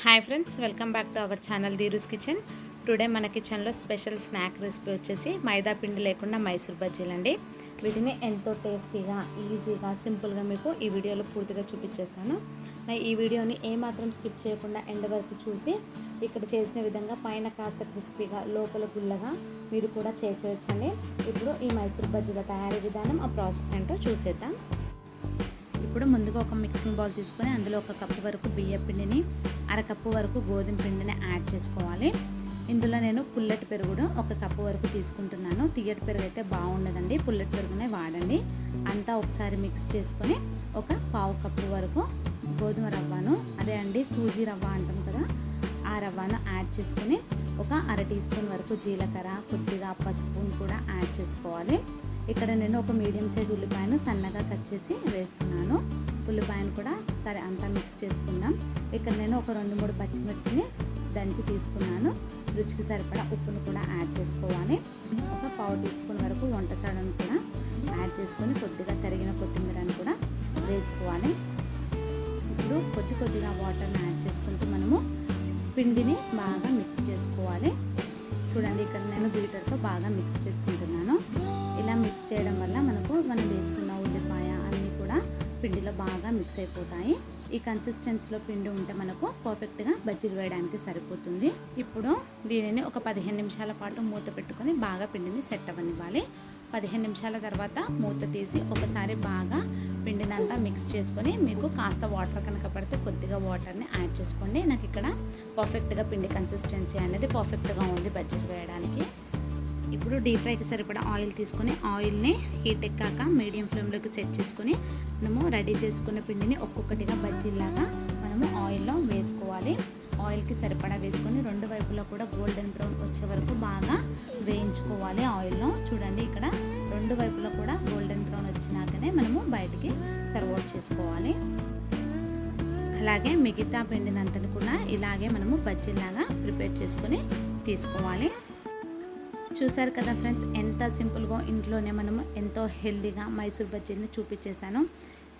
Hi friends welcome back to our channel Dheeru's kitchen today మన కిచెన్లో special snack recipe వచ్చేసి మైదా పిండి లేకుండా మైసూర్ బజ్జీలు అండి. వీటిని ఎంతో టేస్టీగా ఈజీగా సింపుల్గా మీకు ఈ వీడియోలో పూర్తిగా చూపించేస్తాను. నా ఈ వీడియోని ఏమాత్రం స్కిప్ చేయకుండా ఎండ వరకు చూసి ఇక్కడ చేసిన విధంగా పైన కాస్త క్రిస్పీగా లోపల గుల్లగా మీరు కూడా చేసేయచ్చండి. ఇప్పుడు ఈ మైసూర్ బజ్జీల తయారీ విధానం ఆ ప్రాసెస్ ఏంటో చూసేద్దాం. ఇప్పుడు ముందుగా ఒక మిక్సింగ్ బౌల్ తీసుకొని అందులో ఒక కప్పు వరకు బియ్య పిండిని అరకప్పు వరకు గోధుమ పిండిని యాడ్ చేసుకోవాలి. ఇందులో నేను పుల్లటి పెరుగుడు ఒక కప్పు వరకు తీసుకుంటున్నాను. తీయటి పెరుగు అయితే బాగుండదండి. పుల్లటి పెరుగునే వాడండి. అంతా ఒకసారి మిక్స్ చేసుకొని ఒక పావు కప్పు వరకు గోధుమ రవ్వను అదే అండి సూజీ రవ్వ అంటాం కదా ఆ రవ్వను యాడ్ చేసుకొని ఒక అర టీ స్పూన్ వరకు జీలకర్ర కొద్దిగా పసుపు కూడా యాడ్ చేసుకోవాలి. ఇక్కడ నేను ఒక మీడియం సైజ్ ఉల్లిపాయను సన్నగా కట్ చేసి వేస్తున్నాను. ఉల్లిపాయను కూడా సరే అంతా మిక్స్ చేసుకుందాం. ఇక్కడ నేను ఒక రెండు మూడు పచ్చిమిర్చిని దంచి తీసుకున్నాను. రుచికి సరిపడా ఉప్పును కూడా యాడ్ చేసుకోవాలి. ఒక పావు టీ స్పూన్ వరకు వంట సడను కూడా యాడ్ చేసుకొని కొద్దిగా తరిగిన కొత్తిమీరను కూడా వేసుకోవాలి. ఇప్పుడు కొద్ది కొద్దిగా వాటర్ని యాడ్ చేసుకొని పిండిని బాగా మిక్స్ చేసుకోవాలి. చూడండి ఇక్కడ నేను బీటర్తో బాగా మిక్స్ చేసుకుంటున్నాను. ఇలా మిక్స్ చేయడం వల్ల మనకు మనం వేసుకున్న ఉల్లిపాయ అన్నీ కూడా పిండిలో బాగా మిక్స్ అయిపోతాయి. ఈ కన్సిస్టెన్సీలో పిండి ఉంటే మనకు పర్ఫెక్ట్గా బజ్జీలు వేయడానికి సరిపోతుంది. ఇప్పుడు దీనిని ఒక పదిహేను నిమిషాల పాటు మూత పెట్టుకొని బాగా పిండిని సెట్ అవ్వనివ్వాలి. పదిహేను నిమిషాల తర్వాత మూత తీసి ఒకసారి బాగా పిండినంతా మిక్స్ చేసుకొని మీకు కాస్త వాటర్ కనుక పడితే కొద్దిగా వాటర్ని యాడ్ చేసుకోండి. నాకు ఇక్కడ పర్ఫెక్ట్గా పిండి కన్సిస్టెన్సీ అనేది పర్ఫెక్ట్గా ఉంది బజ్జీలు వేయడానికి. ఇప్పుడు డీప్ ఫ్రైకి సరిపడా ఆయిల్ తీసుకొని ఆయిల్ని హీట్ ఎక్కాక మీడియం ఫ్లేమ్లోకి సెట్ చేసుకొని మనము రెడీ చేసుకున్న పిండిని ఒక్కొక్కటిగా బజ్జీలాగా మనము ఆయిల్లో వేసుకోవాలి. ఆయిల్కి సరిపడా వేసుకొని రెండు వైపులా కూడా గోల్డెన్ బ్రౌన్ వచ్చే వరకు బాగా వేయించుకోవాలి ఆయిల్లో. చూడండి ఇక్కడ రెండు వైపులా కూడా గోల్డెన్ బ్రౌన్ వచ్చినాకనే మనము బయటికి సర్వ్ అవుట్ చేసుకోవాలి. అలాగే మిగతా పిండినంతను కూడా ఇలాగే మనము బజ్జీలాగా ప్రిపేర్ చేసుకొని తీసుకోవాలి. చూసారు కదా ఫ్రెండ్స్ ఎంత సింపుల్గా ఇంట్లోనే మనము ఎంతో హెల్దీగా మైసూర్ బజ్జీని చూపించేశాను.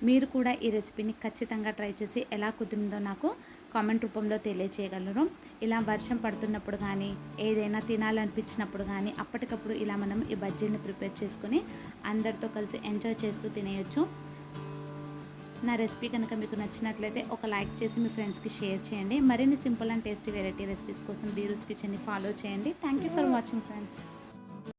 మీరు కూడా ఈ రెసిపీని ఖచ్చితంగా ట్రై చేసి ఎలా కుదిరిందో నాకు కామెంట్ రూపంలో తెలియచేయగలరు. ఇలా వర్షం పడుతున్నప్పుడు కానీ ఏదైనా తినాలనిపించినప్పుడు కానీ అప్పటికప్పుడు ఇలా మనం ఈ బజ్జీని ప్రిపేర్ చేసుకొని అందరితో కలిసి ఎంజాయ్ చేస్తూ తినేయచ్చు. నా రెసిపీ కనుక మీకు నచ్చినట్లయితే ఒక లైక్ చేసి మీ ఫ్రెండ్స్కి షేర్ చేయండి. మరిన్ని simple and tasty variety recipes కోసం దీరూస్ కిచెన్ని ఫాలో చేయండి. Thank you for watching friends.